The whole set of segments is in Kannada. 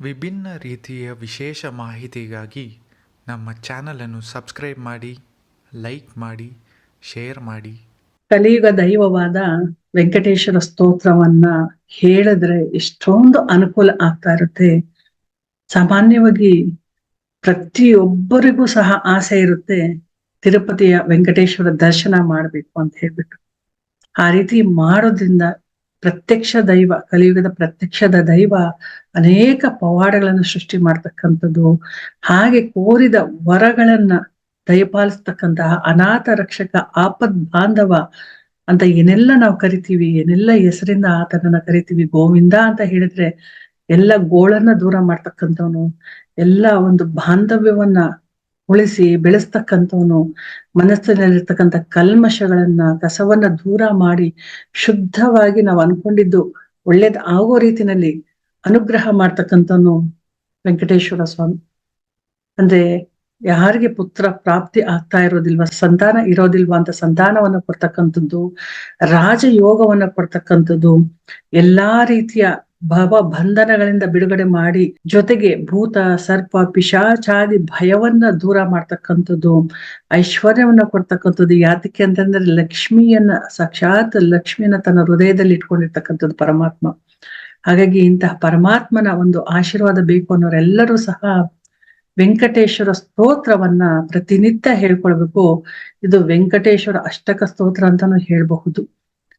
ವಿಭಿನ್ನ ರೀತಿಯ ವಿಶೇಷ ಮಾಹಿತಿಗಾಗಿ ನಮ್ಮ ಚಾನಲನ್ನು ಸಬ್ಸ್ಕ್ರೈಬ್ ಮಾಡಿ, ಲೈಕ್ ಮಾಡಿ, ಶೇರ್ ಮಾಡಿ. ಕಲಿಯುಗ ದೈವವಾದ ವೆಂಕಟೇಶ್ವರ ಸ್ತೋತ್ರವನ್ನ ಹೇಳಿದ್ರೆ ಎಷ್ಟೊಂದು ಅನುಕೂಲ ಆಗ್ತಾ ಇರುತ್ತೆ. ಸಾಮಾನ್ಯವಾಗಿ ಪ್ರತಿಯೊಬ್ಬರಿಗೂ ಸಹ ಆಸೆ ಇರುತ್ತೆ ತಿರುಪತಿಯ ವೆಂಕಟೇಶ್ವರ ದರ್ಶನ ಮಾಡ್ಬೇಕು ಅಂತ ಹೇಳ್ಬಿಟ್ಟು. ಆ ರೀತಿ ಮಾಡೋದ್ರಿಂದ ಪ್ರತ್ಯಕ್ಷ ದೈವ, ಕಲಿಯುಗದ ಪ್ರತ್ಯಕ್ಷದ ದೈವ ಅನೇಕ ಪವಾಡಗಳನ್ನು ಸೃಷ್ಟಿ ಮಾಡ್ತಕ್ಕಂಥದ್ದು. ಹಾಗೆ ಕೋರಿದ ವರಗಳನ್ನ ದಯಪಾಲಿಸ್ತಕ್ಕಂತಹ ಅನಾಥ ರಕ್ಷಕ ಆಪದ್ ಬಾಂಧವ ಅಂತ ಏನೆಲ್ಲ ನಾವು ಕರಿತೀವಿ, ಏನೆಲ್ಲ ಹೆಸರಿಂದ ಆತನನ್ನ ಕರಿತೀವಿ, ಗೋವಿಂದ ಅಂತ ಹೇಳಿದ್ರೆ ಎಲ್ಲ ಗೋಳನ್ನ ದೂರ ಮಾಡ್ತಕ್ಕಂಥವನು, ಎಲ್ಲ ಒಂದು ಬಾಂಧವ್ಯವನ್ನ ಉಳಿಸಿ ಬೆಳೆಸ್ತಕ್ಕಂಥವನು ಮನಸ್ಸಿನಲ್ಲಿರ್ತಕ್ಕಂಥ ಕಲ್ಮಶಗಳನ್ನ, ಕಸವನ್ನ ದೂರ ಮಾಡಿ ಶುದ್ಧವಾಗಿ ನಾವು ಅನ್ಕೊಂಡಿದ್ದು ಒಳ್ಳೇದ್ ಆಗೋ ರೀತಿನಲ್ಲಿ ಅನುಗ್ರಹ ಮಾಡ್ತಕ್ಕಂಥವನು ವೆಂಕಟೇಶ್ವರ ಸ್ವಾಮಿ. ಅಂದ್ರೆ ಯಾರಿಗೆ ಪುತ್ರ ಪ್ರಾಪ್ತಿ ಆಗ್ತಾ ಇರೋದಿಲ್ವಾ, ಸಂತಾನ ಇರೋದಿಲ್ವಾ ಅಂತ ಸಂತಾನವನ್ನ ಕೊಡ್ತಕ್ಕಂಥದ್ದು, ರಾಜಯೋಗವನ್ನ ಕೊಡ್ತಕ್ಕಂಥದ್ದು, ಎಲ್ಲಾ ರೀತಿಯ ಭವ ಬಂಧನಗಳಿಂದ ಬಿಡುಗಡೆ ಮಾಡಿ ಜೊತೆಗೆ ಭೂತ, ಸರ್ಪ, ಪಿಶಾಚಾದಿ ಭಯವನ್ನ ದೂರ ಮಾಡ್ತಕ್ಕಂಥದ್ದು, ಐಶ್ವರ್ಯವನ್ನ ಕೊಡ್ತಕ್ಕಂಥದ್ದು ಯಾತಕ್ಕೆ ಅಂತಂದ್ರೆ ಲಕ್ಷ್ಮಿಯನ್ನ, ಸಾಕ್ಷಾತ್ ಲಕ್ಷ್ಮಿಯನ್ನ ತನ್ನ ಹೃದಯದಲ್ಲಿ ಇಟ್ಕೊಂಡಿರ್ತಕ್ಕಂಥದ್ದು ಪರಮಾತ್ಮ. ಹಾಗಾಗಿ ಇಂತಹ ಪರಮಾತ್ಮನ ಒಂದು ಆಶೀರ್ವಾದ ಬೇಕು ಅನ್ನೋರೆಲ್ಲರೂ ಸಹ ವೆಂಕಟೇಶ್ವರ ಸ್ತೋತ್ರವನ್ನ ಪ್ರತಿನಿತ್ಯ ಹೇಳ್ಕೊಳ್ಬೇಕು. ಇದು ವೆಂಕಟೇಶ್ವರ ಅಷ್ಟಕ ಸ್ತೋತ್ರ ಅಂತಾನು ಹೇಳ್ಬಹುದು.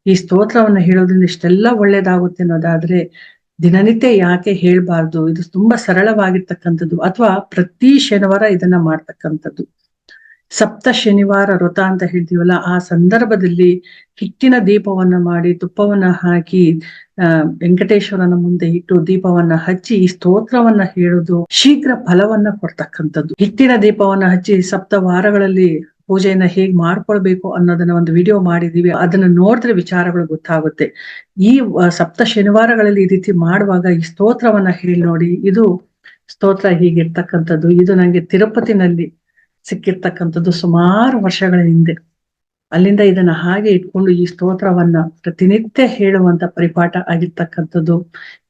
ಈ ಸ್ತೋತ್ರವನ್ನ ಹೇಳೋದ್ರಿಂದ ಇಷ್ಟೆಲ್ಲ ಒಳ್ಳೇದಾಗುತ್ತೆ ಅನ್ನೋದಾದ್ರೆ ದಿನನಿತ್ಯ ಯಾಕೆ ಹೇಳ್ಬಾರ್ದು? ಇದು ತುಂಬಾ ಸರಳವಾಗಿರ್ತಕ್ಕಂಥದ್ದು. ಅಥವಾ ಪ್ರತಿ ಶನಿವಾರ ಇದನ್ನ ಮಾಡ್ತಕ್ಕಂಥದ್ದು. ಸಪ್ತ ಶನಿವಾರ ವ್ರತ ಅಂತ ಹೇಳ್ತೀವಲ್ಲ, ಆ ಸಂದರ್ಭದಲ್ಲಿ ಹಿಟ್ಟಿನ ದೀಪವನ್ನ ಮಾಡಿ ತುಪ್ಪವನ್ನ ಹಾಕಿ ವೆಂಕಟೇಶ್ವರನ ಮುಂದೆ ಇಟ್ಟು ದೀಪವನ್ನ ಹಚ್ಚಿ ಈ ಸ್ತೋತ್ರವನ್ನ ಹೇಳುದು ಶೀಘ್ರ ಫಲವನ್ನ ಕೊಡ್ತಕ್ಕಂಥದ್ದು. ಹಿಟ್ಟಿನ ದೀಪವನ್ನ ಹಚ್ಚಿ ಸಪ್ತ ವಾರಗಳಲ್ಲಿ ಪೂಜೆಯನ್ನ ಹೇಗ್ ಮಾಡ್ಕೊಳ್ಬೇಕು ಅನ್ನೋದನ್ನ ಒಂದು ವಿಡಿಯೋ ಮಾಡಿದೀವಿ. ಅದನ್ನ ನೋಡಿದ್ರೆ ವಿಚಾರಗಳು ಗೊತ್ತಾಗುತ್ತೆ. ಈ ಸಪ್ತ ಶನಿವಾರಗಳಲ್ಲಿ ಈ ರೀತಿ ಮಾಡುವಾಗ ಈ ಸ್ತೋತ್ರವನ್ನ ಹೇಳಿ ನೋಡಿ. ಇದು ಸ್ತೋತ್ರ ಹೀಗಿರ್ತಕ್ಕಂಥದ್ದು. ಇದು ನಂಗೆ ತಿರುಪತಿನಲ್ಲಿ ಸಿಕ್ಕಿರ್ತಕ್ಕಂಥದ್ದು ಸುಮಾರು ವರ್ಷಗಳ ಹಿಂದೆ. ಅಲ್ಲಿಂದ ಇದನ್ನ ಹಾಗೆ ಇಟ್ಕೊಂಡು ಈ ಸ್ತೋತ್ರವನ್ನ ಪ್ರತಿನಿತ್ಯ ಹೇಳುವಂತ ಪರಿಪಾಠ ಆಗಿರ್ತಕ್ಕಂಥದ್ದು.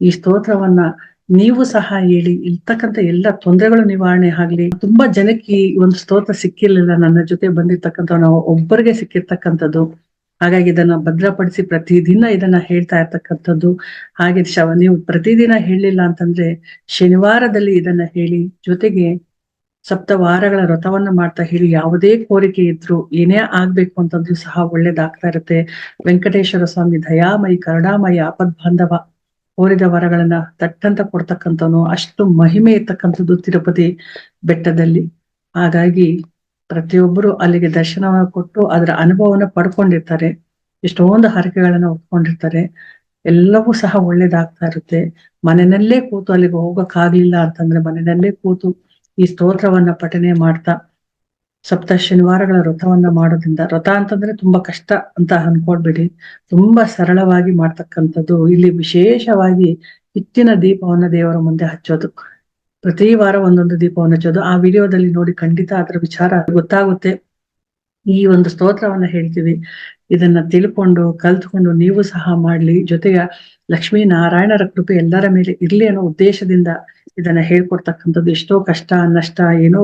ಈ ಸ್ತೋತ್ರವನ್ನ ನೀವು ಸಹ ಹೇಳಿ, ಇರ್ತಕ್ಕಂಥ ಎಲ್ಲ ತೊಂದರೆಗಳು ನಿವಾರಣೆ ಆಗ್ಲಿ. ತುಂಬಾ ಜನಕ್ಕೆ ಈ ಒಂದು ಸ್ತೋತ್ರ ಸಿಕ್ಕಿರ್ಲಿಲ್ಲ. ನನ್ನ ಜೊತೆ ಬಂದಿರ್ತಕ್ಕಂಥ ನಾವು ಒಬ್ಬರಿಗೆ ಸಿಕ್ಕಿರ್ತಕ್ಕಂಥದ್ದು. ಹಾಗಾಗಿ ಇದನ್ನ ಭದ್ರಪಡಿಸಿ ಪ್ರತಿದಿನ ಇದನ್ನ ಹೇಳ್ತಾ ಇರ್ತಕ್ಕಂಥದ್ದು. ಹಾಗೆ ಶವ, ನೀವು ಪ್ರತಿದಿನ ಹೇಳಿಲ್ಲ ಅಂತಂದ್ರೆ, ಶನಿವಾರದಲ್ಲಿ ಇದನ್ನ ಹೇಳಿ, ಜೊತೆಗೆ ಸಪ್ತ ವಾರಗಳ ವ್ರತವನ್ನ ಮಾಡ್ತಾ ಹೇಳಿ. ಯಾವುದೇ ಕೋರಿಕೆ ಇದ್ರು ಏನೇ ಆಗ್ಬೇಕು ಅಂತಂದ್ರೂ ಸಹ ಒಳ್ಳೇದಾಗ್ತಾ ಇರುತ್ತೆ. ವೆಂಕಟೇಶ್ವರ ಸ್ವಾಮಿ ದಯಾಮಯಿ, ಕರುಣಾಮಯಿ ಆಪದ್ ಬಾಂಧವ ಕೋರಿದ ವರಗಳನ್ನ ತಟ್ಟಂತ ಕೊಡ್ತಕ್ಕಂಥವನು, ಅಷ್ಟು ಮಹಿಮೆ ಇರ್ತಕ್ಕಂಥದ್ದು ತಿರುಪತಿ ಬೆಟ್ಟದಲ್ಲಿ. ಹಾಗಾಗಿ ಪ್ರತಿಯೊಬ್ಬರು ಅಲ್ಲಿಗೆ ದರ್ಶನವನ್ನ ಕೊಟ್ಟು ಅದರ ಅನುಭವವನ್ನು ಪಡ್ಕೊಂಡಿರ್ತಾರೆ. ಎಷ್ಟೊಂದು ಹರಕೆಗಳನ್ನ ಒಪ್ಕೊಂಡಿರ್ತಾರೆ ಎಲ್ಲವೂ ಸಹ ಒಳ್ಳೇದಾಗ್ತಾ ಇರುತ್ತೆ. ಮನೆಯಲ್ಲೇ ಕೂತು ಅಲ್ಲಿಗೆ ಹೋಗಕ್ಕಾಗ್ಲಿಲ್ಲ ಅಂತಂದ್ರೆ ಮನೆಯಲ್ಲೇ ಕೂತು ಈ ಸ್ತೋತ್ರವನ್ನ ಪಠನೆ ಮಾಡ್ತಾ ಸಪ್ತ ಶನಿವಾರಗಳ ವ್ರತವನ್ನ ಮಾಡೋದ್ರಿಂದ, ವ್ರತ ಅಂತಂದ್ರೆ ತುಂಬಾ ಕಷ್ಟ ಅಂತ ಅನ್ಕೊಡ್ಬೇಡಿ ತುಂಬಾ ಸರಳವಾಗಿ ಮಾಡ್ತಕ್ಕಂಥದ್ದು. ಇಲ್ಲಿ ವಿಶೇಷವಾಗಿ ಹಿಟ್ಟಿನ ದೀಪವನ್ನ ದೇವರ ಮುಂದೆ ಹಚ್ಚೋದು. ಪ್ರತಿ ವಾರ ಒಂದೊಂದು ದೀಪವನ್ನು ಹಚ್ಚೋದು. ಆ ವಿಡಿಯೋದಲ್ಲಿ ನೋಡಿ ಖಂಡಿತ ಅದರ ವಿಚಾರ ಗೊತ್ತಾಗುತ್ತೆ. ಈ ಒಂದು ಸ್ತೋತ್ರವನ್ನ ಹೇಳ್ತೀವಿ. ಇದನ್ನ ತಿಳ್ಕೊಂಡು ಕಲ್ತ್ಕೊಂಡು ನೀವು ಸಹ ಮಾಡ್ಲಿ. ಜೊತೆಗೆ ಲಕ್ಷ್ಮೀ ನಾರಾಯಣರ ಕೃಪೆ ಎಲ್ಲರ ಮೇಲೆ ಇರ್ಲಿ ಅನ್ನೋ ಉದ್ದೇಶದಿಂದ ಇದನ್ನ ಹೇಳ್ಕೊಡ್ತಕ್ಕಂಥದ್ದು ಎಷ್ಟೋ ಕಷ್ಟ, ನಷ್ಟ, ಏನೋ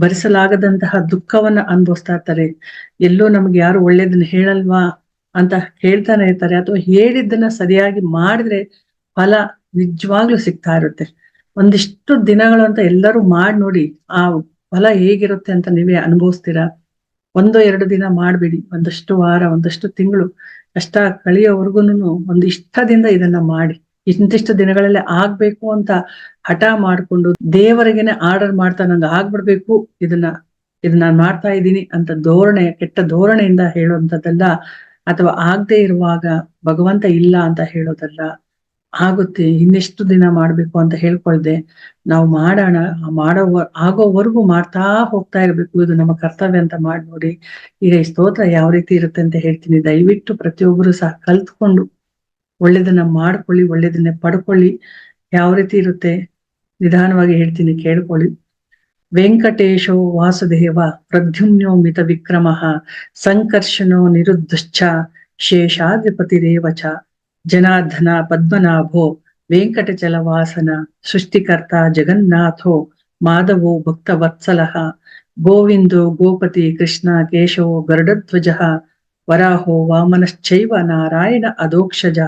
ಭರಿಸಲಾಗದಂತಹ ದುಃಖವನ್ನ ಅನುಭವಿಸ್ತಾ ಇರ್ತಾರೆ. ಎಲ್ಲೋ ನಮ್ಗೆ ಯಾರು ಒಳ್ಳೇದನ್ನ ಹೇಳಲ್ವಾ ಅಂತ ಹೇಳ್ತಾನೆ ಇರ್ತಾರೆ. ಅಥವಾ ಹೇಳಿದ್ದನ್ನ ಸರಿಯಾಗಿ ಮಾಡಿದ್ರೆ ಫಲ ನಿಜವಾಗ್ಲೂ ಸಿಗ್ತಾ ಇರುತ್ತೆ. ಒಂದಿಷ್ಟು ದಿನಗಳು ಅಂತ ಎಲ್ಲರೂ ಮಾಡಿ ನೋಡಿ, ಆ ಫಲ ಹೇಗಿರುತ್ತೆ ಅಂತ ನೀವೇ ಅನುಭವಿಸ್ತೀರಾ? ಒಂದು ಎರಡು ದಿನ ಮಾಡ್ಬೇಡಿ, ಒಂದಷ್ಟು ವಾರ, ಒಂದಷ್ಟು ತಿಂಗಳು, ಕಷ್ಟ ಕಳಿಯೋವರೆಗೂನು ಒಂದು ಇಷ್ಟದಿಂದ ಇದನ್ನ ಮಾಡಿ. ಇಂತಿಷ್ಟು ದಿನಗಳಲ್ಲಿ ಆಗ್ಬೇಕು ಅಂತ ಹಠ ಮಾಡ್ಕೊಂಡು ದೇವರಿಗೆನೆ ಆರ್ಡರ್ ಮಾಡ್ತಾ ನಂಗೆ ಆಗ್ಬಿಡ್ಬೇಕು, ಇದನ್ನ ಇದನ್ನ ನಾನು ಮಾಡ್ತಾ ಇದ್ದೀನಿ ಅಂತ ಧೋರಣೆ, ಕೆಟ್ಟ ಧೋರಣೆಯಿಂದ ಹೇಳುವಂಥದ್ದಲ್ಲ ಅಥವಾ ಆಗದೆ ಇರುವಾಗ ಭಗವಂತ ಇಲ್ಲ ಅಂತ ಹೇಳೋದಲ್ಲ ಆಗುತ್ತೆ, ಇನ್ನೆಷ್ಟು ದಿನ ಮಾಡ್ಬೇಕು ಅಂತ ಹೇಳ್ಕೊಳ್ದೆ, ನಾವು ಮಾಡೋಣ ಮಾಡೋ ಆಗೋವರೆಗೂ ಮಾಡ್ತಾ ಹೋಗ್ತಾ ಇರ್ಬೇಕು. ಇದು ನಮ್ಮ ಕರ್ತವ್ಯ ಅಂತ ಮಾಡಿ ನೋಡಿ ಈಗ ಈ ಸ್ತೋತ್ರ ಯಾವ ರೀತಿ ಇರುತ್ತೆ ಅಂತ ಹೇಳ್ತೀನಿ. ದಯವಿಟ್ಟು ಪ್ರತಿಯೊಬ್ಬರು ಸಹ ಕಲ್ತ್ಕೊಂಡು ಒಳ್ಳೇದನ್ನ ಮಾಡ್ಕೊಳ್ಳಿ ಒಳ್ಳೇದನ್ನ ಪಡ್ಕೊಳ್ಳಿ. ಯಾವ ರೀತಿ ಇರುತ್ತೆ? ನಿಧಾನವಾಗಿ ಹೇಳ್ತೀನಿ, ಕೇಳ್ಕೊಳ್ಳಿ. ವೆಂಕಟೇಶೋ ವಾಸುದೇವ ಪ್ರದ್ಯುಮ್ನೋ ಮಿತ ವಿಕ್ರಮ ಸಂಕರ್ಷಣೋ జనార్దన పద్మనాభో వెంకటచలవాసన సృష్టికర్త జగన్నాథో మాధవో భక్తవత్సల గోవిందో గోపతి కృష్ణ కేశవో గరుడధ్వజ వరాహో వామనశ్చైవ నారాయణ అదోక్షజ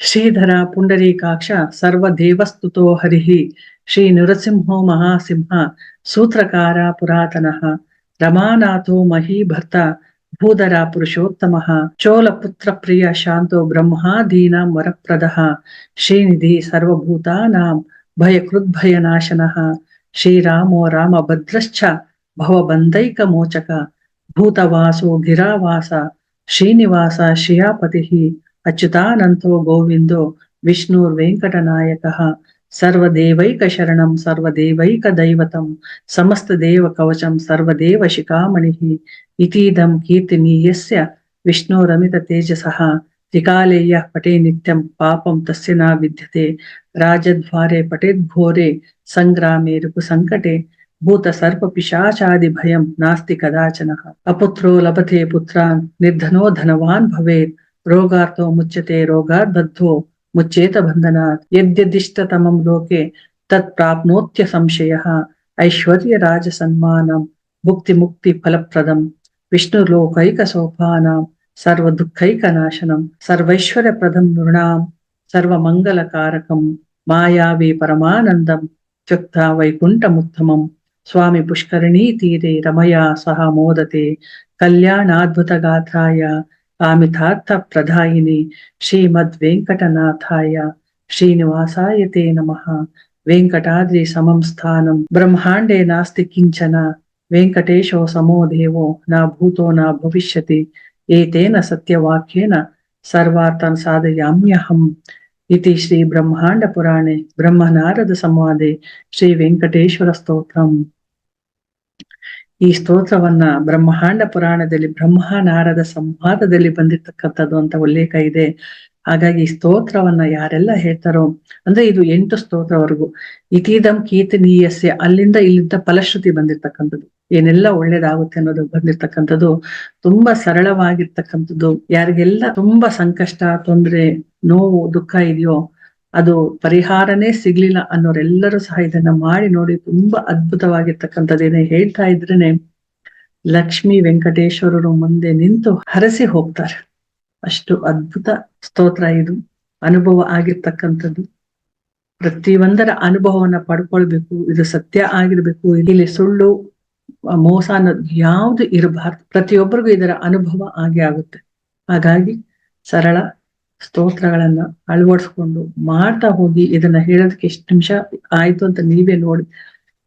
శ్రీధర పుండరీకాక్ష సర్వదేవస్తుతో హరి. శ్రీ నృసింహో మహాసింహ సూత్రకార పురాతన. రమానాథో మహీభర్త భూధర పురుషోత్తమ చోళపుత్ర ప్రియ శాంతో బ్రహ్మ దీన వరప్రద శ్రీనిధి సర్వభూతానాం భయకృద్భయనాశన శ్రీరామో రామభద్రశ్చ భవబంధైకమోచక భూతవాసో గిరావాస శ్రీనివాస శ్రియాపతి అచ్యుతానంతో గోవిందో విష్ణుర్వేంకటనాయక సర్వదేవైక శరణం సర్వదేవైక దైవతం సమస్త దేవ కవచం సర్వదేవ శిఖామణి ఇతీదం కీర్తినీయస్య విష్ణురమిత తేజస త్రికాలేయ పటే నిత్యం పాపం తస్య నా విద్యతే. రాజద్వారే పటేద్ఘోరే సంగ్రామే రుపు సంకటే భూత సర్ప పిశాచాది భయం నాస్తి కదాచన. అపుత్రో లభతే పుత్రాన్ నిర్ధనో ధనవాన్ భవేత్. రోగార్థో ముచ్యతే రోగాద్బద్ధో ముచ్చేత బంధనాత్ యద్యదిష్టతమం లోకే తత్ ప్రాప్నోత్య సంశయ. ఐశ్వర్య రాజ సన్మానం భుక్తి ముక్తి ఫలప్రదం విష్ణు లోకైక సోపానం సర్వ దుఃఖైక నాశనం సర్వైశ్వర్య ప్రదం నృణాం సర్వమంగళ కారకం మాయావి పరమానందం త్యక్త వైకుంఠముత్తమం స్వామి పుష్కరిణీ తీరే రమయా సహ మోదతే. కళ్యాణాద్భుతగాథాయ ఆమె తార్థ ప్రధాయిని శ్రీమద్ వెంకటనాథాయ శ్రీనివాసాయతే నమ. వెంకటాద్రి సమం స్థానం బ్రహ్మాండే నాస్తి కించన. వెంకటేశో సమో దేవో నా భూతో నా భవిష్యతి. ఏతేన సత్యవాక్యేన సర్వార్థం సాధయామ్యహం. ఇది శ్రీ బ్రహ్మాండ పురాణే బ్రహ్మనారద సంవాదే శ్రీ వెంకటేశ్వర స్తోత్రం. ಈ ಸ್ತೋತ್ರವನ್ನ ಬ್ರಹ್ಮಾಂಡ ಪುರಾಣದಲ್ಲಿ, ಬ್ರಹ್ಮನಾರದ ಸಂವಾದದಲ್ಲಿ ಬಂದಿರ್ತಕ್ಕಂಥದ್ದು ಅಂತ ಉಲ್ಲೇಖ ಇದೆ. ಹಾಗಾಗಿ ಈ ಸ್ತೋತ್ರವನ್ನ ಯಾರೆಲ್ಲ ಹೇಳ್ತಾರೋ, ಅಂದ್ರೆ ಇದು ಎಂಟು ಸ್ತೋತ್ರವರೆಗೂ. ಇತೀದಂ ಕೀರ್ತನೀಯಸ್ಯ, ಅಲ್ಲಿಂದ ಇಲ್ಲಿಂದ ಫಲಶ್ರುತಿ ಬಂದಿರ್ತಕ್ಕಂಥದ್ದು. ಏನೆಲ್ಲ ಒಳ್ಳೇದಾಗುತ್ತೆ ಅನ್ನೋದು ಬಂದಿರ್ತಕ್ಕಂಥದ್ದು, ತುಂಬಾ ಸರಳವಾಗಿರ್ತಕ್ಕಂಥದ್ದು. ಯಾರಿಗೆಲ್ಲ ತುಂಬಾ ಸಂಕಷ್ಟ, ತೊಂದ್ರೆ, ನೋವು, ದುಃಖ ಇದೆಯೋ ಅದು ಪರಿಹಾರನೇ ಸಿಗ್ಲಿಲ್ಲ ಅನ್ನೋರೆಲ್ಲರೂ ಸಹ ಇದನ್ನ ಮಾಡಿ ನೋಡಿ ತುಂಬಾ ಅದ್ಭುತವಾಗಿರ್ತಕ್ಕಂಥದ್ದೇನೆ ಹೇಳ್ತಾ ಇದ್ರೇನೆ ಲಕ್ಷ್ಮಿ ವೆಂಕಟೇಶ್ವರರು ಮುಂದೆ ನಿಂತು ಹರಸಿ ಹೋಗ್ತಾರೆ. ಅಷ್ಟು ಅದ್ಭುತ ಸ್ತೋತ್ರ ಇದು. ಅನುಭವ ಆಗಿರ್ತಕ್ಕಂಥದ್ದು. ಪ್ರತಿಯೊಂದರ ಅನುಭವವನ್ನ ಪಡ್ಕೊಳ್ಬೇಕು. ಇದು ಸತ್ಯ ಆಗಿರ್ಬೇಕು. ಇಲ್ಲಿ ಸುಳ್ಳು, ಮೋಸ ಅನ್ನೋದು ಯಾವುದು ಇರಬಾರ್ದು. ಪ್ರತಿಯೊಬ್ಬರಿಗೂ ಇದರ ಅನುಭವ ಆಗೇ ಆಗುತ್ತೆ. ಹಾಗಾಗಿ ಸರಳ ಸ್ತೋತ್ರಗಳನ್ನ ಅಳವಡಿಸ್ಕೊಂಡು ಮಾಡ್ತಾ ಹೋಗಿ ಇದನ್ನ ಹೇಳೋದಕ್ಕೆ ಎಷ್ಟು ನಿಮಿಷ ಆಯ್ತು ಅಂತ ನೀವೇ ನೋಡಿ.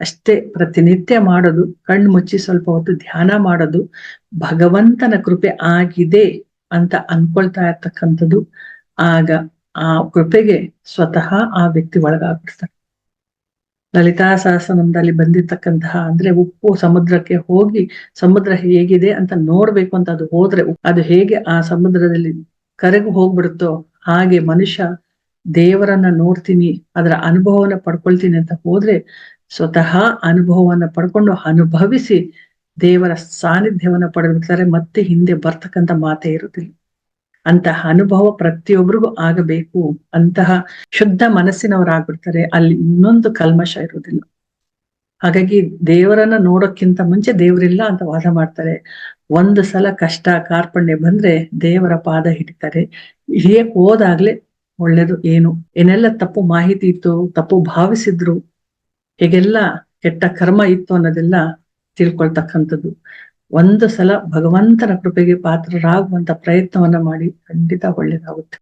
ಅಷ್ಟೇ ಪ್ರತಿನಿತ್ಯ ಮಾಡೋದು, ಕಣ್ಣು ಮುಚ್ಚಿ ಸ್ವಲ್ಪ ಹೊತ್ತು ಧ್ಯಾನ ಮಾಡೋದು, ಭಗವಂತನ ಕೃಪೆ ಆಗಿದೆ ಅಂತ ಅನ್ಕೊಳ್ತಾ ಇರ್ತಕ್ಕಂಥದ್ದು, ಆಗ ಆ ಕೃಪೆಗೆ ಸ್ವತಃ ಆ ವ್ಯಕ್ತಿ ಒಳಗಾಗ್ಬಿಡ್ತಾರೆ ಲಲಿತಾ ಸಹಸ್ರನಾಮದಲ್ಲಿ ಬಂದಿರ್ತಕ್ಕಂತಹ, ಅಂದ್ರೆ ಉಪ್ಪು ಸಮುದ್ರಕ್ಕೆ ಹೋಗಿ ಸಮುದ್ರ ಹೇಗಿದೆ ಅಂತ ನೋಡ್ಬೇಕು ಅಂತ ಅದು ಹೋದ್ರೆ, ಅದು ಹೇಗೆ ಆ ಸಮುದ್ರದಲ್ಲಿ ಕರಗಿ ಹೋಗ್ಬಿಡುತ್ತೋ ಹಾಗೆ ಮನುಷ್ಯ ದೇವರನ್ನ ನೋಡ್ತೀನಿ, ಅದರ ಅನುಭವವನ್ನ ಪಡ್ಕೊಳ್ತೀನಿ ಅಂತ ಹೋದ್ರೆ ಸ್ವತಃ ಅನುಭವವನ್ನ ಪಡ್ಕೊಂಡು ಅನುಭವಿಸಿ ದೇವರ ಸಾನ್ನಿಧ್ಯವನ್ನ ಪಡೆದಿರ್ತಾರೆ ಮತ್ತೆ ಹಿಂದೆ ಬರ್ತಕ್ಕಂಥ ಮಾತೇ ಇರುತ್ತಿಲ್ಲ ಅಂತಹ ಅನುಭವ ಪ್ರತಿಯೊಬ್ಬರಿಗೂ ಆಗಬೇಕು. ಅಂತಹ ಶುದ್ಧ ಮನಸ್ಸಿನವರಾಗ್ಬಿಡ್ತಾರೆ. ಅಲ್ಲಿ ಇನ್ನೊಂದು ಕಲ್ಮಶ ಇರುವುದಿಲ್ಲ. ಹಾಗಾಗಿ ದೇವರನ್ನ ನೋಡೋಕ್ಕಿಂತ ಮುಂಚೆ ದೇವರಿಲ್ಲ ಅಂತ ವಾದ ಮಾಡ್ತಾರೆ. ಒಂದು ಸಲ ಕಷ್ಟ ಕಾರ್ಪಣ್ಯ ಬಂದ್ರೆ ದೇವರ ಪಾದ ಹಿಡಿತಾರೆ. ಹಿಡಿಯಕ್ ಹೋದಾಗ್ಲೆ ಒಳ್ಳೇದು ಏನು? ಏನೆಲ್ಲ ತಪ್ಪು ಮಾಹಿತಿ ಇತ್ತು, ತಪ್ಪು ಭಾವಿಸಿದ್ರು, ಹೇಗೆಲ್ಲ ಕೆಟ್ಟ ಕರ್ಮ ಇತ್ತು ಅನ್ನೋದೆಲ್ಲ ತಿಳ್ಕೊಳ್ತಕ್ಕಂಥದ್ದು. ಒಂದು ಸಲ ಭಗವಂತನ ಕೃಪೆಗೆ ಪಾತ್ರರಾಗುವಂತ ಪ್ರಯತ್ನವನ್ನ ಮಾಡಿ ಖಂಡಿತ ಒಳ್ಳೇದಾಗುತ್ತೆ.